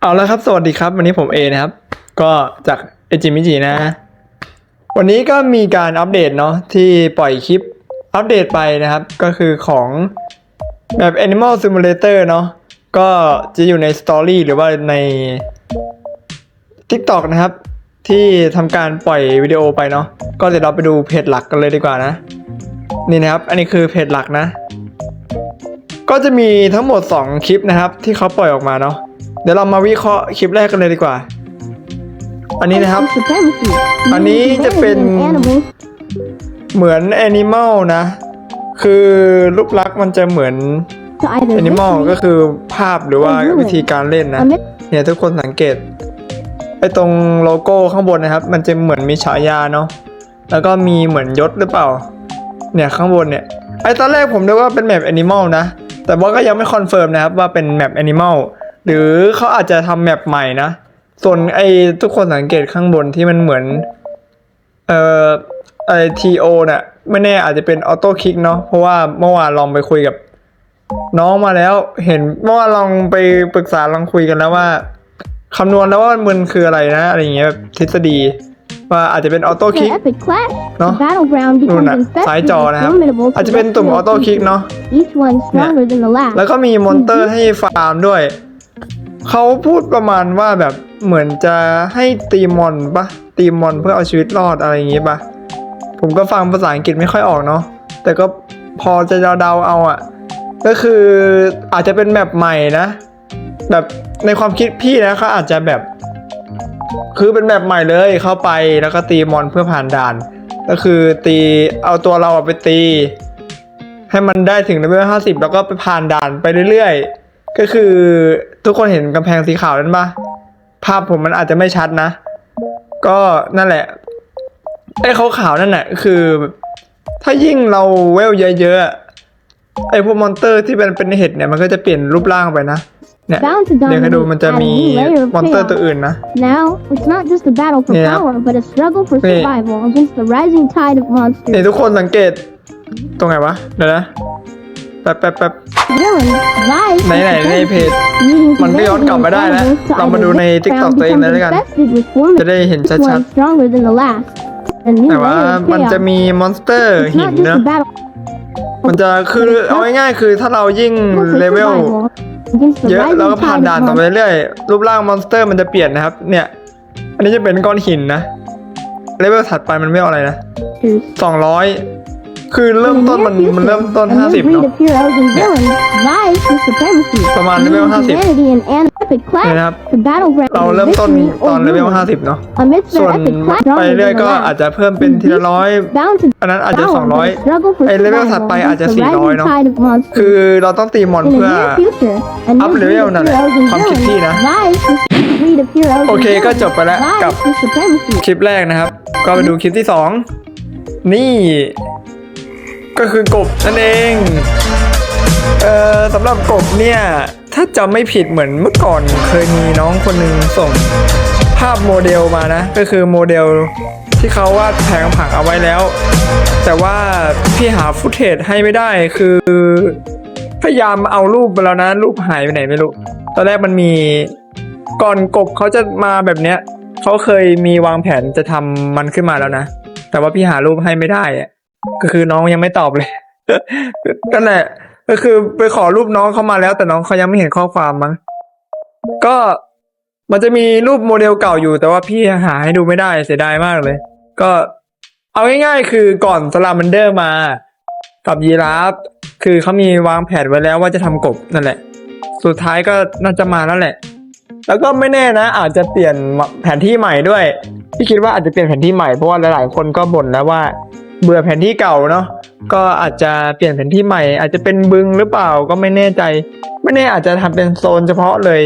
เอาละครับ สวัสดีครับ วันนี้ผมเอนะครับ ก็จากเอจิมิจินะ วันนี้ก็มีการอัปเดตเนาะที่ปล่อยคลิปอัปเดตไปนะครับ ก็คือของแบบ Animal Simulator เนาะก็จะอยู่ใน Story หรือว่าใน TikTok นะครับ ที่ทำการปล่อยวิดีโอไปเนาะก็เดี๋ยวเราไปดูเพจหลักกันเลยดีกว่านะ นี่นะครับ อันนี้คือเพจหลักนะ ก็จะมีทั้งหมด 2 คลิปนะครับ ที่เขาปล่อยออกมาเนาะเดี๋ยวเรามาวิเคราะห์คลิปแรกกันเลยดีกว่า อันนี้นะครับ อันนี้จะเป็นเหมือนแอนิม l ลนะ คือรูปลักษณ์มันจะเหมือนแอนิม l ล victory ก็คือภาพหรือว่าวิธีการเล่นนะ เนี่ยทุกคนสังเกตไอตรงโลโก้ข้างบนนะครับ มันจะเหมือนมีฉายาเนาะแล้วก็มีเหมือนยศหรือเปล่า เนี่ยข้างบนเนี่ยไอตอนแรกผมนึกว่าเป็นแมปแอนิม l ลนะ แต่ว่าก็ยังไม่คอนเฟิร์มนะครับว่าเป็นแมปแอนิม l ลหรือเขาอาจจะทำแมปใหม่นะ ส่วนไอ้ทุกคนสังเกตข้างบนที่มันเหมือน เอ่อไอทีโอเนี่ยไม่แน่อาจจะเป็นออโต้คลิกเนาะเพราะว่าเมื่อวานลองไปคุยกับ น้องมาแล้วเห็นเมื่อวานลองไปปรึกษาลองคุยกันแล้วว่าคำนวณแล้วว่ามันคืออะไรนะ อะไรเงี้ยทฤษฎี ว่าอาจจะเป็นออโต้คลิก the epic clash, the เนาะ battleground นู่น becomes น่ะ infested ซ้าย with จอนะครับ formidable อาจจะเป็นตุ่มออโต้คลิก celestial เนาะ beings, each one stronger than the last. แล้วก็มีมอนเตอร์ให้ฟาร์มด้วย เขาพูดประมาณว่าแบบเหมือนจะให้ตีมอนปะตีมอนเพื่อเอาชีวิตรอดอะไรอย่างงี้ปะผมก็ฟังภาษาอังกฤษไม่ค่อยออกเนาะแต่ก็พอจะเดาๆเอาอะก็คืออาจจะเป็นแบบใหม่นะ แบบในความคิดพี่นะเขาอาจจะแบบ คือเป็นแบบใหม่เลยเข้าไปแล้วก็ตีมอนเพื่อผ่านด่าน ก็คือตีเอาตัวเราไปตี ให้มันได้ถึงเลเวลห้าสิบแล้วก็ไปผ่านด่านไปเรื่อยๆ ก็คือทุกคนเห็นกำแพงสีขาวนั้นปะภาพผมมันอาจจะไม่ชัดนะ ก็นั่นแหละไอ้ขาวๆนั่นแหละคือ ถ้ายิ่งเราเวลเยอะๆไอ้พวกมอนเตอร์ที่เป็นเป็นเห็ดเนี่ยมันก็จะเปลี่ยนรูปร่างไปนะ เนี่ย Bound to เดี๋ยวให้ดู dominate, มันจะ add a มี new layer of มอนเตอร์ตัว chaos. อื่นนะ Now, it's not just a battle for Yeah. power, but a struggle for Yeah. survival against the rising tide of นี่ monsters. ทุกคนสังเกต ตรงไหนวะ เดี๋ยวนะ แป๊บแป๊บแป๊บ Villains, rise ไหน to ไหนใน supremacy, เพจ needing to มันก็ build ย้อนกลับมาได้นะ inflammable to เรามา either ดูใน this TikTok ground ตัวเองเลย becomes แล้วกัน infested with จะ formidable ได้เห็น each ชัด one stronger than the last. A ๆ new แต่ว่า layer of มันจะ chaos. มีมอนสเตอร์ It's หิน not just เนอะ a battle มันจะคือเอาง่ายๆคือถ้าเรายิ่ง for เลเวล survival against the เยอะเราก็ rising ผ่าน tide ด่าน of ต่อไป monsters. เรื่อยๆรูปร่างมอนสเตอร์มันจะเปลี่ยนนะครับ เนี่ย อันนี้จะเป็นก้อนหินนะเลเวลถัดไปมันไม่เอาอะไรนะสองร้อยคือเริ่มต้นมันมันเริ่มต้น A ห้า new สิบ breed เนาะ of heroes and villains rise to supremacy, ประมาณเลเวล leading ห้าสิบ humanity in an epic เนี่ย clash นะครับ to battleground เราเริ่มต้น victory ตอน or เลเวล ruin. ห้าสิบเนาะ Amidst ส่วน their epic clash, ไป stronger เรื่อย than ก็ the อาจ last. จะเพิ่มเป็นทีละร้อย Bound to อันนั้นอาจจะ power, สองร้อย but a struggle for ไอ้เลเวล survival ถัดไปอาจจะ against the 400 rising เนอะ tide of monsters. คือเราต้องตีมอน In the เพื่อ near future, a up new breed level of นั่นแหละ heroes and ความคิดพี่ villains นะ rise to breed of heroes โอ and เคก็ villains จบไปแล้วกับ rise to supremacy. คลิปแรกนะครับ ก็ไปดูคลิปที่สองนี่ ก็คือกบนั่นเอง เอ่อสำหรับกบเนี่ย ถ้าจำไม่ผิดเหมือนเมื่อก่อนเคยมีน้องคนหนึ่งส่งภาพโมเดลมานะ ก็คือโมเดลที่เขาวาดแผงผังเอาไว้แล้ว แต่ว่าพี่หาฟุตเทจให้ไม่ได้คือ พยายามเอารูปไปแล้วนะ รูปหายไปไหนไม่รู้ ตอนแรกมันมีก่อนกบเขาจะมาแบบเนี้ยเขาเคยมีวางแผนจะทำมันขึ้นมาแล้วนะ แต่ว่าพี่หารูปให้ไม่ได้อะก็คือน้องยังไม่ตอบเลยก็แหละ ก็คือไปขอรูปน้องเขามาแล้ว แต่น้องเขายังไม่เห็นข้อความมั้งก็มันจะมีรูปโมเดลเก่าอยู่ แต่ว่าพี่หาให้ดูไม่ได้เสียดายมากเลย ก็เอาง่ายๆ คือก่อนสลามันเดอร์มา กับยีราฟคือเขามีวางแผนไว้แล้วว่าจะทำกบนั่นแหละ สุดท้ายก็น่าจะมาแล้วแหละ แล้วก็ไม่แน่นะ อาจจะเปลี่ยนแผนที่ใหม่ด้วยพี่คิดว่าอาจจะเปลี่ยนแผนที่ใหม่เพราะว่าหลายๆ คนก็บ่นแล้วว่า เบื่อแผนที่เก่าเนาะ ก็อาจจะเปลี่ยนแผนที่ใหม่ อาจจะเป็นบึงหรือเปล่าก็ไม่แน่ใจ ไม่แน่อาจจะทำเป็นโซนเฉพาะเลย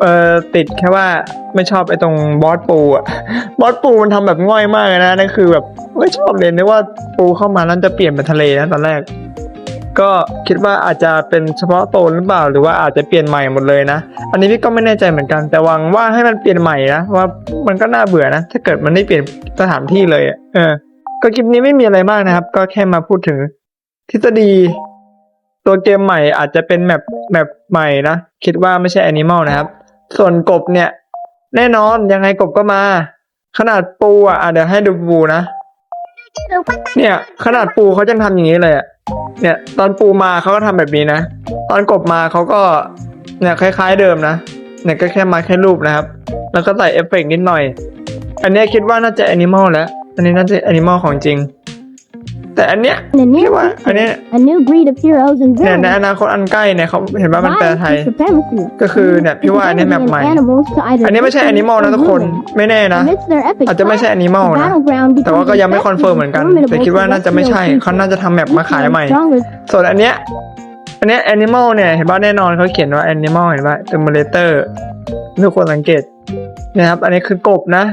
เออติดแค่ว่าไม่ชอบไอ้ตรงบอสปูอะบอสปูมันทำแบบง่อยมากเลยนะนั่นคือแบบไม่ชอบเลยนึกว่าปูเข้ามานั้นจะเปลี่ยนเป็นทะเลนะตอนแรก ก็คิดว่าอาจจะเป็นเฉพาะโซนหรือเปล่า หรือว่าอาจจะเปลี่ยนใหม่หมดเลยนะ อันนี้พี่ก็ไม่แน่ใจเหมือนกัน แต่หวังว่าให้มันเปลี่ยนใหม่นะว่ามันก็น่าเบื่อนะถ้าเกิดมันไม่เปลี่ยนสถานที่เลยเออ ก็คลิปนี้ไม่มีอะไรมากนะครับ ก็แค่มาพูดถึง ทฤษฎี ตัวเกมใหม่อาจจะเป็นแมปแมปใหม่นะ คิดว่าไม่ใช่แอนิมอลนะครับ ส่วนกบเนี่ย แน่นอนยังไงกบก็มา ขนาดปูอะอะเดี๋ยวให้ดูปูนะ เนี่ย ขนาดปูเขายังทำอย่างนี้เลยอะเนี่ย ตอนปูมาเขาก็ทำแบบนี้นะ ตอนกบมาเขาก็เนี่ยคล้าย ๆเดิมนะเนี่ยก็แค่มาแค่รูปนะครับ แล้วก็ใส่เอฟเฟกต์นิดหน่อย อันนี้คิดว่าน่าจะแอนิมอลแล้ว อันนี้น่าจะแอนิมอลของจริง แต่อันเนี้ย In the near พี่ว่า อันเนี้ย future, a new breed of heroes and เนี่ยใน villains อนาคตอันใกล้เนี่ยเขาเห็นว่ามันแปลไทย vying for supremacy. ก็คือเนี่ยพี่ว่าอันนี้แมป Defending ใหม่ animals to either อันนี้ไม่ใช่แอนิมอลนะทุกคนไม่แน่นะ Amidst their epic อาจจะไม่ใช่ fight, แอนิมอล the นะ battleground แต่ว่าก็ becomes ยังไม่ a คอนเฟิร์มเหมือนกัน formidable แต่คิดว่าน่าจะไม่ใช่ celestial เขา น่าจะทำแมปมาขายใหม่ stronger ส่วนอันเนี้ย อันเนี้ยแอนิมอลเนี่ยเห็นว่าแน่นอนเขาเขียนว่าแอนิมอลเห็นว่าเทอร์ม a เตอร์ทุกคนสังเกตนะครับ อันนี้คือกบนะ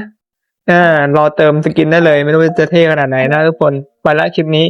อ่ารอเติมสกินได้เลย ไม่รู้จะเท่ขนาดไหนนะทุกคน ไปละคลิปนี้